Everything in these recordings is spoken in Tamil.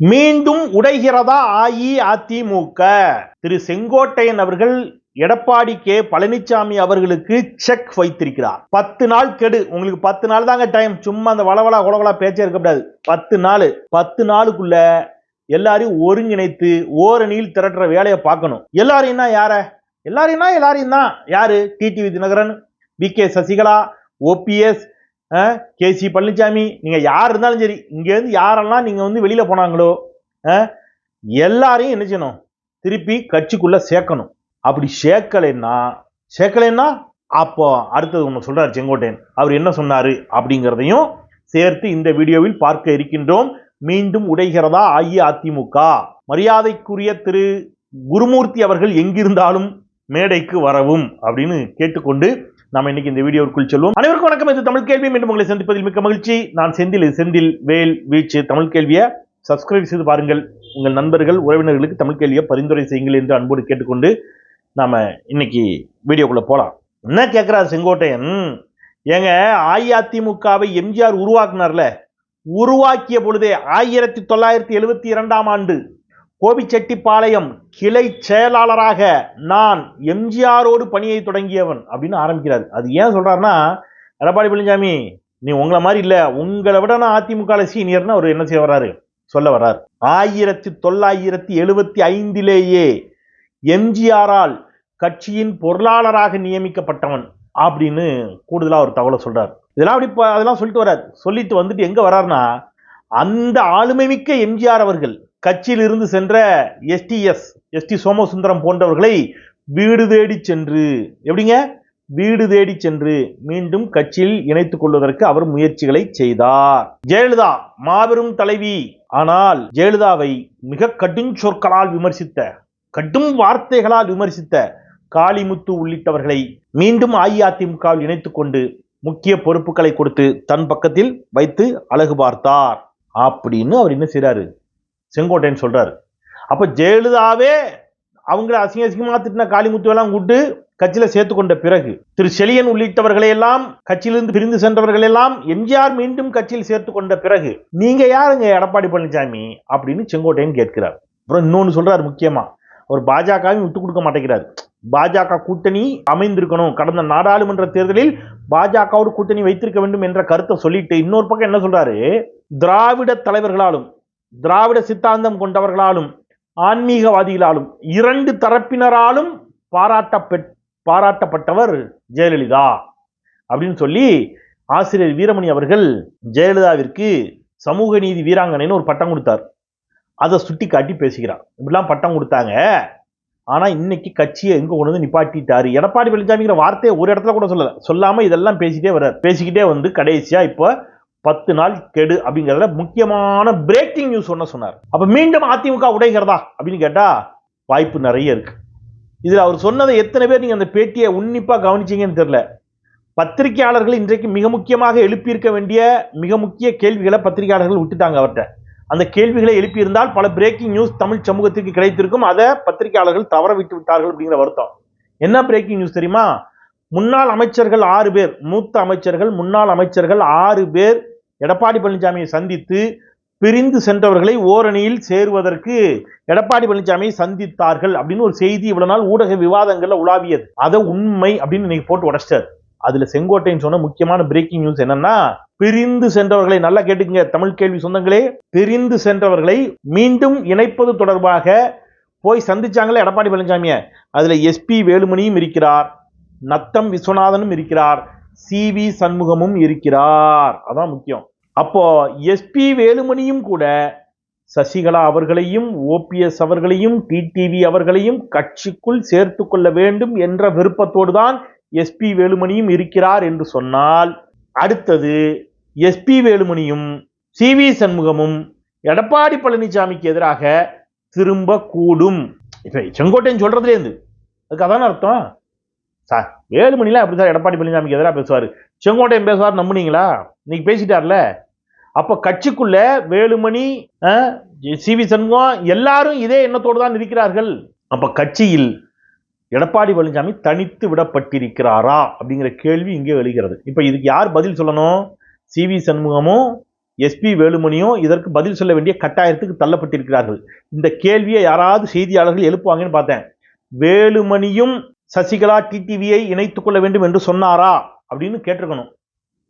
மீண்டும் உடைகிறதா அஇஅதிமுக? திரு செங்கோட்டையன் அவர்கள் எடப்பாடி கே. பழனிசாமி அவர்களுக்கு செக் வைத்திருக்கிறார். பத்து நாள் கெடு. உங்களுக்கு பத்து நாள் தாங்க டைம் சும்மா அந்த வளவலா குளவளா பேச்சே இருக்கக்கூடாது பத்து நாள். பத்து நாளுக்குள்ள எல்லாரையும் ஒருங்கிணைத்து ஓரணியில் திரட்டுற வேலையை பார்க்கணும். எல்லாரையும்னா யார? எல்லாரையும்னா எல்லாரையும் தான். யாரு? TTV Dhinakaran P K Sasikala OPS K C Palaniswami நீங்கள் யார் இருந்தாலும் சரி இங்கேருந்து யாரெல்லாம் நீங்கள் வந்து வெளியில் போனாங்களோ எல்லாரையும் என்ன செய்யணும்? திருப்பி கட்சிக்குள்ளே சேர்க்கணும். அப்படி சேர்க்கலைன்னா சேர்க்கலைன்னா அப்போ அடுத்தது ஒன்று சொல்கிறார் செங்கோட்டையன். அவர் என்ன சொன்னார் அப்படிங்கிறதையும் சேர்த்து இந்த வீடியோவில் பார்க்க இருக்கின்றோம். மீண்டும் உடைகிறதா அஇஅதிமுக? மரியாதைக்குரிய திரு குருமூர்த்தி அவர்கள் எங்கிருந்தாலும் மேடைக்கு வரவும் அப்படின்னு கேட்டுக்கொண்டு நாம் இன்னைக்கு இந்த வீடியோவுக்குள் செல்வோம். அனைவருக்கும் வணக்கம். இது தமிழ் கேள்வி. மீண்டும் உங்களை சந்திப்பதில் மிக்க மகிழ்ச்சி. நான் செந்தில். செந்தில் வேல் வீச்சு தமிழ் கேள்வியை சப்ஸ்கிரைப் செய்து பாருங்கள். உங்கள் நண்பர்கள் உறவினர்களுக்கு தமிழ் கேள்வியை பரிந்துரை செய்யுங்கள் என்று அன்போடு கேட்டுக்கொண்டு நாம இன்னைக்கு வீடியோக்குள்ளே போகலாம் என்ன கேட்கிறார் செங்கோட்டையன்? ஏங்க அஇஅதிமுகவை எம்ஜிஆர் உருவாக்குனார்ல? உருவாக்கிய பொழுதே ஆயிரத்தி தொள்ளாயிரத்தி எழுபத்தி இரண்டாம் ஆண்டு கோபிச்செட்டிப்பாளையம் கிளை செயலாளராக நான் எம்ஜிஆரோடு பணியை தொடங்கியவன் அப்படின்னு ஆரம்பிக்கிறார். அது ஏன் சொல்கிறாருன்னா எடப்பாடி பழனிசாமி நீ உங்களை மாதிரி இல்லை. உங்களை விட நான் அதிமுக சீனியர்னு அவர் என்ன செய்ய வர்றாரு? சொல்ல வர்றார். ஆயிரத்தி தொள்ளாயிரத்தி எழுபத்தி ஐந்திலேயே எம்ஜிஆரால் கட்சியின் பொருளாளராக நியமிக்கப்பட்டவன் அப்படின்னு கூடுதலாக ஒரு தகவலை சொல்கிறார் இதெல்லாம் அப்படி அதெல்லாம் சொல்லிட்டு வர்றார். சொல்லிட்டு வந்துட்டு எங்கே வர்றாருன்னா அந்த ஆளுமை மிக்க எம்ஜிஆர் அவர்கள் கட்சியிலிருந்து சென்ற எஸ்டிஎஸ் எஸ்டி சோமசுந்தரம் போன்றவர்களை வீடு தேடி சென்று எப்படிங்க? வீடு தேடி சென்று மீண்டும் கட்சியில் இணைத்துக் கொள்வதற்கு அவர் முயற்சிகளை செய்தார். ஜெயலலிதா மாபெரும் தலைவி. ஆனால் ஜெயலலிதாவை மிக கடும் சொற்களால் விமர்சித்த கடும் வார்த்தைகளால் விமர்சித்த காளிமுத்து உள்ளிட்டவர்களை மீண்டும் அஇஅதிமுகவில் இணைத்துக் கொண்டு முக்கிய பொறுப்புகளை கொடுத்து தன் பக்கத்தில் வைத்து அழகு பார்த்தார். அப்படின்னு அவர் என்ன செய்றாரு? செங்கோட்டையன் சொல்கிறாரு அப்போ ஜெயலலிதாவே அவங்கள அசிங்க அசிங்கமாக திட்டின காளிமுத்து எல்லாம் கூட்டு கட்சியில் சேர்த்து கொண்ட பிறகு திரு செலியன் உள்ளிட்டவர்களையெல்லாம் கட்சியிலிருந்து பிரிந்து சென்றவர்களெல்லாம் எம்ஜிஆர் மீண்டும் கட்சியில் சேர்த்து கொண்ட பிறகு நீங்க யாருங்க எடப்பாடி பழனிசாமி அப்படின்னு செங்கோட்டையன் கேட்கிறார். அப்புறம் இன்னொன்று சொல்றாரு முக்கியமா. அவர் பாஜகவையும் விட்டு கொடுக்க மாட்டேங்கிறார். பாஜக கூட்டணி அமைந்திருக்கணும். கடந்த நாடாளுமன்ற தேர்தலில் பாஜகவோடு கூட்டணி வைத்திருக்க வேண்டும் என்ற கருத்தை சொல்லிட்டு இன்னொரு பக்கம் என்ன சொல்றாரு? திராவிட தலைவர்களாலும் திராவிட சித்தாந்தம் கொண்டவர்களாலும் ஆன்மீகவாதிகளாலும் இரண்டு தரப்பினராலும் பாராட்டப்பெற் பாராட்டப்பட்டவர் ஜெயலலிதா. அப்படின்னு சொல்லி ஆசிரியர் வீரமணி அவர்கள் ஜெயலலிதாவிற்கு சமூக நீதி வீராங்கனைன்னு ஒரு பட்டம் கொடுத்தார். அதை சுட்டி காட்டி பேசுகிறார். இப்படிலாம் பட்டம் கொடுத்தாங்க. ஆனால் இன்னைக்கு கட்சியை எங்கே கொண்டு வந்து நிப்பாட்டிட்டாரு? எடப்பாடி பழனிசாமிங்கிற வார்த்தையை ஒரு இடத்துல கூட சொல்லலை. சொல்லாமல் இதெல்லாம் பேசிட்டே வர்றார். பேசிக்கிட்டே வந்து கடைசியாக இப்போ பத்து நாள் கெடு அப்படிங்கிறத முக்கியமான பிரேக்கிங் நியூஸ் ஒன்று சொன்னார். அப்போ மீண்டும் அதிமுக உடைகிறதா அப்படின்னு கேட்டால் வாய்ப்பு நிறைய இருக்கு. இதில் அவர் சொன்னதை எத்தனை பேர் நீங்கள் அந்த பேட்டியை உன்னிப்பாக கவனிச்சீங்கன்னு தெரில பத்திரிகையாளர்கள் இன்றைக்கு மிக முக்கியமாக எழுப்பியிருக்க வேண்டிய மிக முக்கிய கேள்விகளை பத்திரிகையாளர்கள் விட்டுட்டாங்க அவர்கிட்ட. அந்த கேள்விகளை எழுப்பியிருந்தால் பல பிரேக்கிங் நியூஸ் தமிழ் சமூகத்திற்கு கிடைத்திருக்கும். அதை பத்திரிகையாளர்கள் தவற விட்டு விட்டார்கள் அப்படிங்கிற வருத்தம். என்ன பிரேக்கிங் நியூஸ் தெரியுமா? முன்னாள் அமைச்சர்கள் ஆறு பேர் மூத்த அமைச்சர்கள் முன்னாள் அமைச்சர்கள் ஆறு பேர் எடப்பாடி பழனிசாமியை சந்தித்து பிரிந்து சென்றவர்களை ஓரணியில் சேருவதற்கு எடப்பாடி பழனிசாமியை சந்தித்தார்கள் அப்படின்னு ஒரு செய்தி இவ்வளவு நாள் ஊடக விவாதங்கள்ல உலாவியது. அதை உண்மை அப்படின்னு இன்னைக்கு போட்டு உடைச்சிட்டார். அதுல செங்கோட்டையன் சொன்ன முக்கியமான பிரேக்கிங் நியூஸ் என்னன்னா பிரிந்து சென்றவர்களை நல்லா கேட்டுக்கங்க தமிழ் கேள்வி சொந்தங்களே. பிரிந்து சென்றவர்களை மீண்டும் இணைப்பது தொடர்பாக போய் சந்திச்சாங்களே எடப்பாடி பழனிசாமிய. அதுல எஸ்பி வேலுமணியும் இருக்கிறார் நத்தம் விஸ்வநாதனும் இருக்கிறார். சி வி சண்முகமும் இருக்கிறார். அதான் முக்கியம். அப்போ எஸ்பி வேலுமணியும் கூட சசிகலா அவர்களையும் ஓபிஎஸ் அவர்களையும் டிடிவி அவர்களையும் கட்சிக்குள் சேர்த்து கொள்ள வேண்டும் என்ற விருப்பத்தோடு தான் எஸ்பி வேலுமணியும் இருக்கிறார் என்று சொன்னால் அடுத்தது எஸ்பி வேலுமணியும் சி வி சண்முகமும் எடப்பாடி பழனிசாமிக்கு எதிராக திரும்ப கூடும். இப்ப செங்கோட்டையன் சொல்றதுலேருந்து அதுக்கு அதான அர்த்தம்? சார் வேலுமணிலாம் அப்படி சார் எடப்பாடி பழனிசாமிக்கு எதிராக பேசுவார். செங்கோட்டையன் பேசுவார் நம்புனீங்களா? இன்னைக்கு பேசிட்டார்ல. அப்போ கட்சிக்குள்ள வேலுமணி சி வி சண்முகம் எல்லாரும் இதே எண்ணத்தோடு தான் இருக்கிறார்கள் அப்போ கட்சியில் எடப்பாடி பழனிசாமி தனித்து விடப்பட்டிருக்கிறாரா? அப்படிங்கிற கேள்வி இங்கே எழுகிறது. இப்போ இதுக்கு யார் பதில் சொல்லணும்? சி வி சண்முகமும் எஸ்பி வேலுமணியும் இதற்கு பதில் சொல்ல வேண்டிய கட்டாயத்துக்கு தள்ளப்பட்டிருக்கிறார்கள். இந்த கேள்வியை யாராவது செய்தியாளர்கள் எழுப்புவாங்கன்னு பார்த்தேன். வேலுமணியும் சசிகலா டிடிவியை இணைத்து கொள்ள வேண்டும் என்று சொன்னாரா அப்படின்னு கேட்டிருக்கணும்.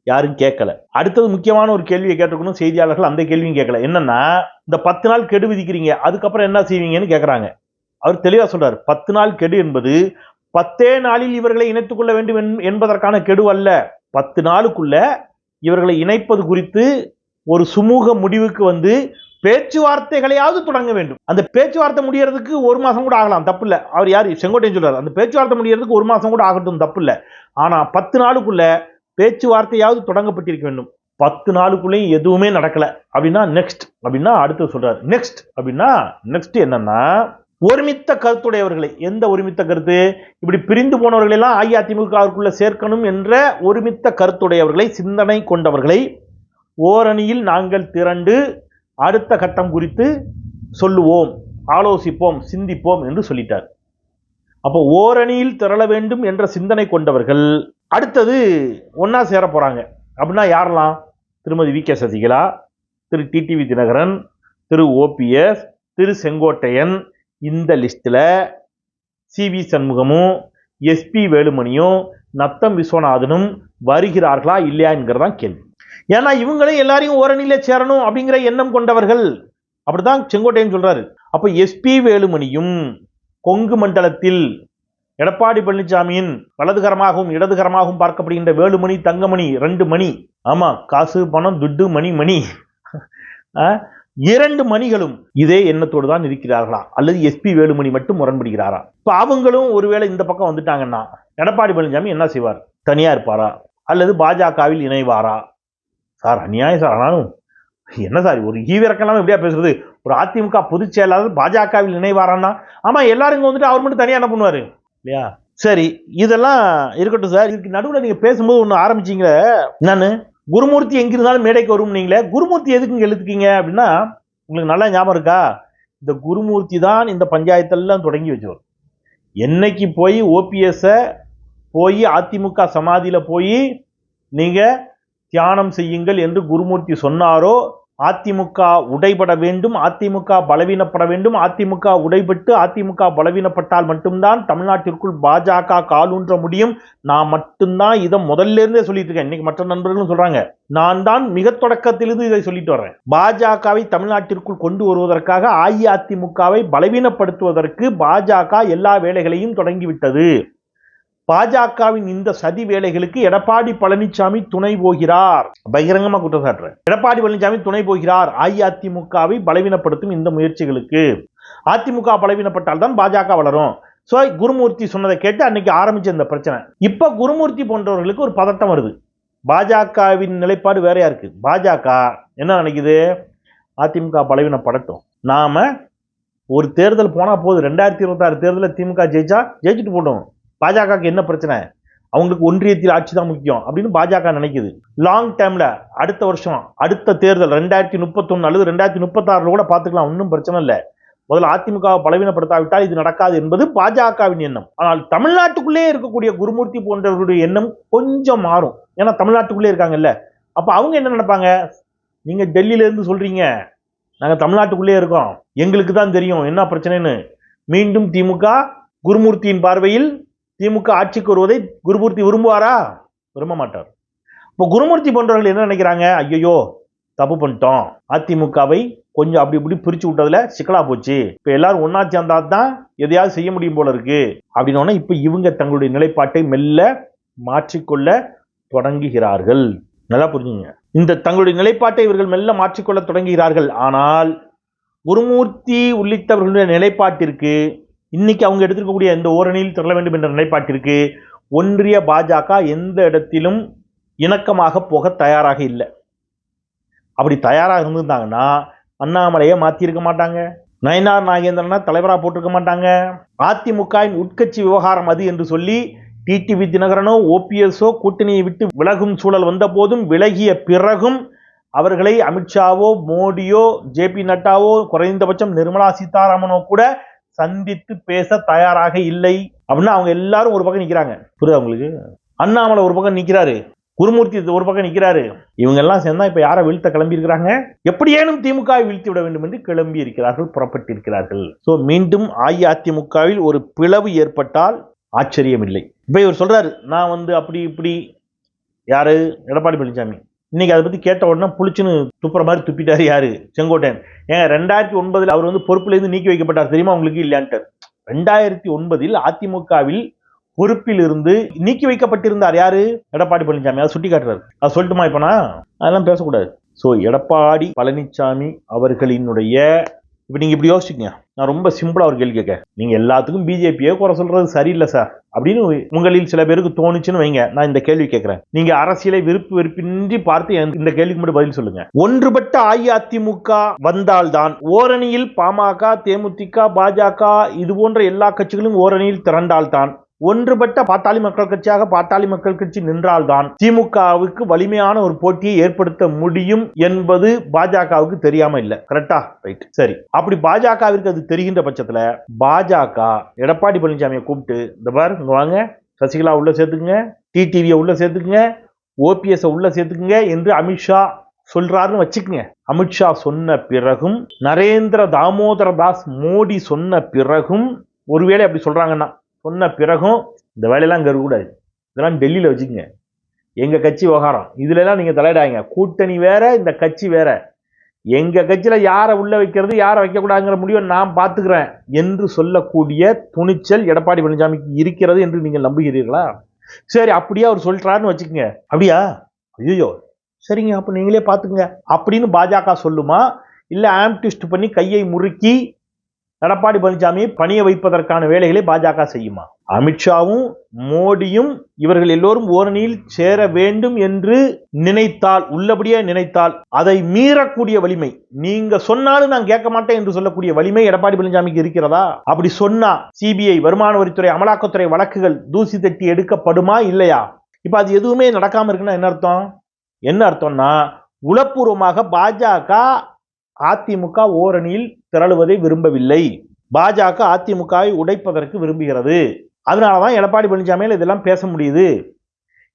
யாரும் கேட்கல. அடுத்தது முக்கியமான ஒரு கேள்வியை கேட்டிருக்கணும். செய்தியாளர்கள் அந்த கேள்வியும் கேட்கல. என்னன்னா இந்த பத்து நாள் கெடு விதிக்கிறீங்க அதுக்கப்புறம் என்ன செய்வீங்கன்னு கேட்குறாங்க. அவர் தெளிவாக சொல்றார் பத்து நாள் கெடு என்பது பத்தே நாளில் இவர்களை இணைத்துக் கொள்ள வேண்டும் என்- என்பதற்கான கெடு அல்ல. பத்து நாளுக்குள்ள இவர்களை இணைப்பது குறித்து ஒரு சுமூக முடிவுக்கு வந்து பேச்சுவார்த்தைகளையாவது தொடங்க வேண்டும். அந்த பேச்சுவார்த்தை முடியறதுக்கு ஒரு மாதம் கூட ஆகலாம் தப்பு இல்லை அவர் யார்? செங்கோட்டையன் சொல்றாரு. அந்த பேச்சுவார்த்தை முடியறதுக்கு ஒரு மாதம் கூட ஆகட்டும் தப்பு இல்லை ஆனால் பத்து நாளுக்குள்ள பேச்சுவார்த்தையாவது தொடங்கப்பட்டிருக்க வேண்டும். பத்து நாளுக்குள்ளேயும் எதுவுமே நடக்கலை. அப்படின்னா நெக்ஸ்ட் அப்படின்னா அடுத்து சொல்றாரு. நெக்ஸ்ட் அப்படின்னா நெக்ஸ்ட் என்னன்னா ஒருமித்த கருத்துடையவர்களை. எந்த ஒருமித்த கருத்து? இப்படி பிரிந்து போனவர்களெல்லாம் எல்லாம் சேர்க்கணும் என்ற ஒருமித்த கருத்துடையவர்களை சிந்தனை கொண்டவர்களை ஓரணியில் நாங்கள் திரண்டு அடுத்த கட்டம் குறித்து சொல்லுவோம் ஆலோசிப்போம் சிந்திப்போம் என்று சொல்லிட்டார். அப்போ ஓரணியில் திரள வேண்டும் என்ற சிந்தனை கொண்டவர்கள் அடுத்தது ஒன்றா சேர போறாங்க. அப்படின்னா யாரெல்லாம்? Thirumathi V K Sasikala Thiru TTV Dhinakaran Thiru OPS Thiru Sengottaiyan இந்த லிஸ்ட்டில் சி வி சண்முகமும் எஸ்பி வேலுமணியும் நத்தம் விஸ்வநாதனும் வருகிறார்களா இல்லையா என்கிறதான் கேள்வி. ஏன்னா இவங்களே எல்லாரையும் ஓரணியில சேரணும் அப்படிங்கிற எண்ணம் கொண்டவர்கள் அப்படிதான் செங்கோட்டையன் சொல்றாரு. அப்ப எஸ்பி வேலுமணியும் கொங்கு மண்டலத்தில் எடப்பாடி பழனிசாமியின் வலதுகரமாகவும் இடதுகரமாகவும் பார்க்கப்படுகின்ற வேலுமணி தங்கமணி ரெண்டு மணி. ஆமா காசு பணம் துட்டு மணி மணி. இரண்டு மணிகளும் இதே எண்ணத்தோடு தான் இருக்கிறார்களா? அல்லது எஸ்பி வேலுமணி மட்டும் முரண்படுகிறாரா? இப்போ அவங்களும் ஒருவேளை இந்த பக்கம் வந்துட்டாங்கன்னா எடப்பாடி பழனிசாமி என்ன செய்வார்? தனியா இருப்பாரா? அல்லது பாஜகவில் இணைவாரா? சார் அநியாயம் சார். ஆனாலும் என்ன சார் ஒரு ஈவிரக்கெல்லாம் எப்படியா பேசுறது? ஒரு அதிமுக பொதுச் செயலாளர் பாஜகவில் இணைவாரான்னா? ஆமா எல்லாரும் வந்துட்டு அவர் மட்டும் தனியா என்ன பண்ணுவாரு? இல்லையா? சரி இதெல்லாம் இருக்கட்டும் சார். இதுக்கு நடுவில் நீங்க பேசும்போது ஒன்று ஆரம்பிச்சீங்களே. நான் குருமூர்த்தி எங்கிருந்தாலும் மேடைக்கு வரும் நீங்களே. குருமூர்த்தி எதுக்கு இங்கே எழுத்துக்கீங்க அப்படின்னா உங்களுக்கு நல்லா ஞாபகம் இருக்கா? இந்த குருமூர்த்தி தான் இந்த பஞ்சாயத்தெல்லாம் தொடங்கி வச்சவர். என்னைக்கு போய் ஓபிஎஸ்ஸை போய் அதிமுக சமாதியில் போய் நீங்கள் தியானம் செய்யுங்கள் என்று குருமூர்த்தி சொன்னாரோ? அதிமுக உடைபட வேண்டும் அதிமுக பலவீனப்பட வேண்டும் அதிமுக உடைபட்டு அதிமுக பலவீனப்பட்டால் மட்டும்தான் தமிழ்நாட்டிற்குள் பாஜக காலூன்ற முடியும். நான் மட்டும்தான் இதை முதல்ல இருந்தே சொல்லிட்டு இருக்கேன். இன்னைக்கு மற்ற நண்பர்களும் சொல்றாங்க. நான் தான் மிக தொடக்கத்திலிருந்து இதை சொல்லிட்டு வரேன் பாஜகவை தமிழ்நாட்டிற்குள் கொண்டு வருவதற்காக அஇஅதிமுகவை பலவீனப்படுத்துவதற்கு பாஜக எல்லா வேலைகளையும் தொடங்கிவிட்டது. பாஜகவின் இந்த சதி வேலைகளுக்கு எடப்பாடி பழனிசாமி துணை போகிறார். பகிரங்கமா குற்றம் சாட்டுறேன். எடப்பாடி பழனிசாமி துணை போகிறார். அஇஅதிமுகவை பலவீனப்படுத்தும் இந்த முயற்சிகளுக்கு. அதிமுக பலவீனப்பட்டால் தான் பாஜக வளரும். ஸோ குருமூர்த்தி சொன்னதை கேட்டு அன்னைக்கு ஆரம்பிச்ச இந்த பிரச்சனை. இப்போ குருமூர்த்தி போன்றவர்களுக்கு ஒரு பதட்டம் வருது. பாஜகவின் நிலைப்பாடு வேறையா இருக்கு. பாஜக என்ன நினைக்குது? அதிமுக பலவீனப்படட்டும். நாம ஒரு தேர்தல் போனால் போதும். ரெண்டாயிரத்தி இருபத்தாறு தேர்தலில் திமுக ஜெயிச்சா ஜெயிச்சுட்டு போட்டோம். பாஜகவுக்கு என்ன பிரச்சனை? அவங்களுக்கு ஒன்றியத்தில் ஆட்சி தான் முக்கியம் அப்படின்னு பாஜக நினைக்குது. லாங் டைமில் அடுத்த வருஷம் அடுத்த தேர்தல் ரெண்டாயிரத்தி முப்பத்தொன்னு அல்லது ரெண்டாயிரத்தி முப்பத்தாறுல கூட பார்த்துக்கலாம் ஒன்றும் பிரச்சனை இல்லை. முதல்ல அதிமுகவை பலவீனப்படுத்தாவிட்டால் இது நடக்காது என்பது பாஜகவின் எண்ணம். ஆனால் தமிழ்நாட்டுக்குள்ளே இருக்கக்கூடிய குருமூர்த்தி போன்றவருடைய எண்ணம் கொஞ்சம் மாறும். ஏன்னா தமிழ்நாட்டுக்குள்ளே இருக்காங்கல்ல. அப்போ அவங்க என்ன நினைப்பாங்க? நீங்கள் டெல்லியிலேருந்து சொல்கிறீங்க நாங்கள் தமிழ்நாட்டுக்குள்ளே இருக்கோம். எங்களுக்கு தான் தெரியும். என்ன பிரச்சனைன்னு? மீண்டும் திமுக குருமூர்த்தியின் பார்வையில் திமுக ஆட்சிக்கு வருவதை குருமூர்த்தி விரும்புவாரா? விரும்ப மாட்டார் இப்போ குருமூர்த்தி போன்றவர்கள் என்ன நினைக்கிறாங்க? ஐயோ தப்பு பண்ணிட்டோம். அதிமுகவை கொஞ்சம் அப்படி இப்படி பிரிச்சு விட்டதுல சிக்கலா போச்சு. இப்போ எல்லாரும் ஒன்னா சேர்ந்தா தான் எதையாவது செய்ய முடியும் போல இருக்கு. அப்படின்னோடனே இப்போ இவங்க தங்களுடைய நிலைப்பாட்டை மெல்ல மாற்றிக்கொள்ள தொடங்குகிறார்கள். நல்லா புரிஞ்சுங்க. இந்த தங்களுடைய நிலைப்பாட்டை இவர்கள் மெல்ல மாற்றிக்கொள்ள தொடங்குகிறார்கள். ஆனால் குருமூர்த்தி உள்ளிட்டவர்களுடைய நிலைப்பாட்டிற்கு இன்னைக்கு அவங்க எடுத்திருக்கக்கூடிய இந்த ஓரணியில் திரள வேண்டும் என்ற நிலைப்பாட்டிற்கு ஒன்றிய பாஜக எந்த இடத்திலும் இணக்கமாக போக தயாராக இல்லை. அப்படி தயாராக இருந்திருந்தாங்கன்னா அண்ணாமலையை மாற்றியிருக்க மாட்டாங்க. நயனார் நாகேந்திரனா தலைவராக போட்டிருக்க மாட்டாங்க. அதிமுகவின் உட்கட்சி விவகாரம் அது என்று சொல்லி டிடிவி தினகரனோ ஓபிஎஸ்ஸோ கூட்டணியை விட்டு விலகும் சூழல் வந்த போதும் விலகிய பிறகும் அவர்களை அமித்ஷாவோ மோடியோ ஜேபி நட்டாவோ குறைந்தபட்சம் நிர்மலா சீதாராமனோ கூட சந்தித்து பேச தயாராக இல்லை. அப்படின்னா அவங்க எல்லாரும் ஒரு பக்கம் நிற்கிறாங்க புரியுது அவங்களுக்கு அண்ணாமலை ஒரு பக்கம் நிற்கிறாரு குருமூர்த்தி ஒரு பக்கம் நிற்கிறாரு இவங்க எல்லாம் சேர்ந்தா இப்போ யாரை வீழ்த்த கிளம்பி இருக்கிறாங்க எப்படியேனும் திமுகவை வீழ்த்தி விட வேண்டும் என்று கிளம்பி இருக்கிறார்கள் புறப்பட்டிருக்கிறார்கள். ஸோ மீண்டும் அஇஅதிமுகவில் ஒரு பிளவு ஏற்பட்டால் ஆச்சரியம் இல்லை இப்போ இவர் சொல்றாரு நான் வந்து அப்படி இப்படி யாரு? எடப்பாடி பழனிசாமி. இன்னைக்கு அதை பற்றி கேட்ட உடனே புளிச்சுன்னு துப்புற மாதிரி துப்பிட்டார் யார்? செங்கோட்டையன். ஏங்க ரெண்டாயிரத்தி ஒன்பதில் அவர் வந்து பொறுப்பிலேருந்து நீக்கி வைக்கப்பட்டார் தெரியுமா உங்களுக்கு? இல்லையான்ட்டு. ரெண்டாயிரத்தி ஒன்பதில் அதிமுகவில் பொறுப்பில் இருந்து நீக்கி வைக்கப்பட்டிருந்தார் யாரு? எடப்பாடி பழனிசாமி. அதை சுட்டி காட்டுறாரு. அதை சொல்லட்டுமா இப்போனா? அதெல்லாம் பேசக்கூடாது. ஸோ எடப்பாடி பழனிசாமி அவர்களினுடைய இப்போ நீங்கள் இப்படி யோசிச்சுங்க நான் ரொம்ப சிம்பிளாக ஒரு கேள்வி கேட்க நீங்கள் எல்லாத்துக்கும் பிஜேபியே குறை சொல்கிறது சரியில்லை சார் அப்படின்னு உங்களில் சில பேருக்கு தோணுச்சுன்னு வைங்க. நான் இந்த கேள்வி கேட்குறேன். நீங்கள் அரசியலை விருப்பு வெறுப்பின்றி பார்த்து இந்த கேள்விக்கு மட்டும் பதில் சொல்லுங்க. ஒன்றுபட்ட அஇஅதிமுக வந்தால்தான் ஓரணியில் பாமக தேமுதிக பாஜக இது போன்ற எல்லா கட்சிகளும் ஓரணியில் திரண்டால்தான். ஒன்றுபட்ட பாட்டாளி மக்கள் கட்சியாக பாட்டாளி மக்கள் கட்சி நின்றால்தான் திமுகவுக்கு வலிமையான ஒரு போட்டியை ஏற்படுத்த முடியும் என்பது பாஜகவுக்கு தெரியாம இல்ல. கரெக்டா ரைட் சரி. அப்படி பாஜகவிற்கு அது தெரிகின்ற பட்சத்துல பாஜக எடப்பாடி பழனிசாமியை கூப்பிட்டு இந்த பார் வாங்க. சசிகலா உள்ள சேர்த்துக்குங்க. டிடிவியை உள்ள சேர்த்துக்குங்க. ஓபிஎஸ் உள்ள சேர்த்துக்குங்க என்று அமித்ஷா சொல்றாருன்னு வச்சுக்கோங்க. அமித்ஷா சொன்ன பிறகும் நரேந்திர தாமோதர தாஸ் மோடி சொன்ன பிறகும் ஒருவேளை அப்படி சொல்றாங்கன்னா சொன்ன பிறகும் இந்த வேலையெல்லாம் இங்கே இருக்கக்கூடாது. இதெல்லாம் டெல்லியில் வச்சுக்கோங்க. எங்கள் கட்சி விவகாரம். இதுலலாம் நீங்கள் தலையிடாங்க கூட்டணி வேற இந்த கட்சி வேற. எங்கள் கட்சியில் யாரை உள்ளே வைக்கிறது யாரை வைக்கக்கூடாதுங்கிற முடிவை நான் பார்த்துக்கிறேன் என்று சொல்லக்கூடிய துணிச்சல் எடப்பாடி பழனிசாமிக்கு இருக்கிறது என்று நீங்கள் நம்புகிறீர்களா? சரி அப்படியே அவர் சொல்கிறாருன்னு வச்சுக்கோங்க. அப்படியா? ஐயோ சரிங்க அப்போ நீங்களே பார்த்துக்குங்க. அப்படின்னு பாஜக சொல்லுமா? இல்லை ஆம்டிஸ்ட் பண்ணி கையை முறுக்கி எடப்பாடி பழனிசாமி பணிய வைப்பதற்கான வேலைகளை பாஜக செய்யுமா? அமித்ஷாவும் மோடியும் இவர்கள் எல்லோரும் ஓரணியில் சேர வேண்டும் என்று நினைத்தால் உள்ளபடியே நினைத்தால் அதை மீறக்கூடிய வலிமை. நீங்க சொன்னாலும் நான் கேட்க மாட்டேன் என்று சொல்லக்கூடிய வலிமை எடப்பாடி பழனிசாமிக்கு இருக்கிறதா? அப்படி சொன்னா சிபிஐ வருமான வரித்துறை அமலாக்கத்துறை வழக்குகள் தூசி தட்டி எடுக்கப்படுமா இல்லையா? இப்ப அது எதுவுமே நடக்காம இருக்குன்னா என்ன அர்த்தம்? என்ன அர்த்தம்னா உளப்பூர்வமாக பாஜக அதிமுக ஓரணியில் திரளுவதை விரும்பவில்லை. பாஜக அதிமுகவை உடைப்பதற்கு விரும்புகிறது. அதனால தான் எடப்பாடி பழனிசாமியில் இதெல்லாம் பேச முடியுது.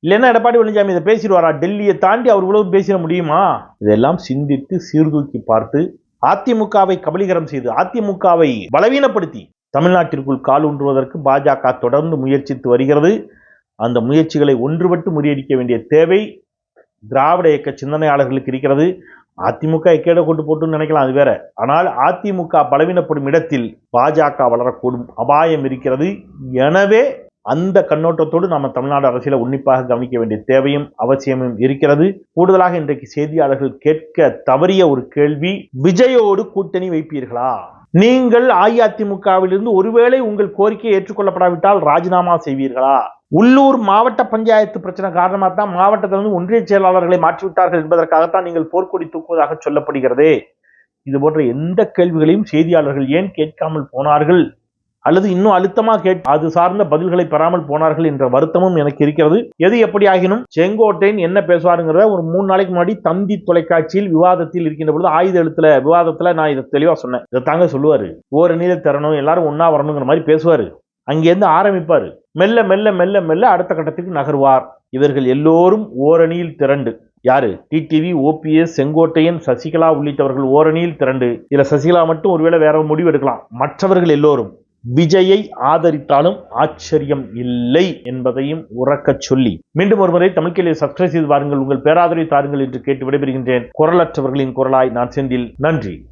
இல்லைன்னா எடப்பாடி பழனிசாமி இதை பேசிடுவாரா? டெல்லியை தாண்டி அவர் இவ்வளவு பேசிட முடியுமா? இதெல்லாம் சிந்தித்து சீர்தூக்கி பார்த்து அதிமுகவை கபலீகரம் செய்து அதிமுகவை பலவீனப்படுத்தி தமிழ்நாட்டிற்குள் கால் ஊன்றுவதற்கு பாஜக தொடர்ந்து முயற்சித்து வருகிறது. அந்த முயற்சிகளை ஒன்றுபட்டு முறியடிக்க வேண்டிய தேவை திராவிட இயக்க சிந்தனையாளர்களுக்கு இருக்கிறது. அதிமுக எக்கேட கொண்டு போட்டுன்னு நினைக்கலாம் அது வேற. ஆனால் அதிமுக பலவீனப்படும் இடத்தில் பாஜக வளரக்கூடும் அபாயம் இருக்கிறது. எனவே அந்த கண்ணோட்டத்தோடு நம்ம தமிழ்நாடு அரசியலை உன்னிப்பாக கவனிக்க வேண்டிய தேவையும் அவசியமும் இருக்கிறது. கூடுதலாக இன்றைக்கு செய்தியாளர்கள் கேட்க தவறிய ஒரு கேள்வி விஜயோடு கூட்டணி வைப்பீர்களா? நீங்கள் அஇஅதிமுகவிலிருந்து ஒருவேளை உங்கள் கோரிக்கை ஏற்றுக்கொள்ளப்படாவிட்டால் ராஜினாமா செய்வீர்களா? உள்ளூர் மாவட்ட பஞ்சாயத்து பிரச்சனை காரணமாக தான் மாவட்டத்தில் வந்து ஒன்றிய செயலாளர்களை மாற்றிவிட்டார்கள் என்பதற்காகத்தான் நீங்கள் போர்க்கொடி தூக்குவதாக சொல்லப்படுகிறது. இது போன்ற எந்த கேள்விகளையும் செய்தியாளர்கள் ஏன் கேட்காமல் போனார்கள்? அல்லது இன்னும் அழுத்தமாக கேட் அது சார்ந்த பதில்களை பெறாமல் போனார்கள் என்ற வருத்தமும் எனக்கு இருக்கிறது. எது எப்படி ஆகினும் செங்கோட்டையன் என்ன பேசுவாருங்கிறத ஒரு மூணு நாளைக்கு முன்னாடி தந்தி தொலைக்காட்சியில் விவாதத்தில் இருக்கின்ற பொழுது ஆயுத எழுத்துல விவாதத்துல நான் இதை தெளிவா சொன்னேன். இதை தாங்க சொல்லுவாரு. ஒரு நீல தரணும் எல்லாரும் ஒன்னா வரணுங்கிற மாதிரி பேசுவாரு. அங்கேருந்து ஆரம்பிப்பாரு. மெல்ல மெல்ல மெல்ல மெல்ல அடுத்த கட்டத்துக்கு நகர்வார். இவர்கள் எல்லோரும் ஓரணியில் திரண்டு. யாரு? டிடிவி ஓபிஎஸ் செங்கோட்டையன் சசிகலா உள்ளிட்டவர்கள் ஓரணியில் திரண்டு. இதுல சசிகலா மட்டும் ஒருவேளை வேற முடிவு எடுக்கலாம். மற்றவர்கள் எல்லோரும் விஜயை ஆதரித்தாலும் ஆச்சரியம் இல்லை என்பதையும் உறக்கச் சொல்லி. மீண்டும் ஒருமுறை தமிழ்கிலே சப்ஸ்கிரைப் செய்து வாருங்கள் உங்கள் பேராதரவை தாருங்கள் என்று கேட்டு விடைபெறுகின்றேன். குரலற்றவர்களின் குரலாய் நான் செந்தில். நன்றி.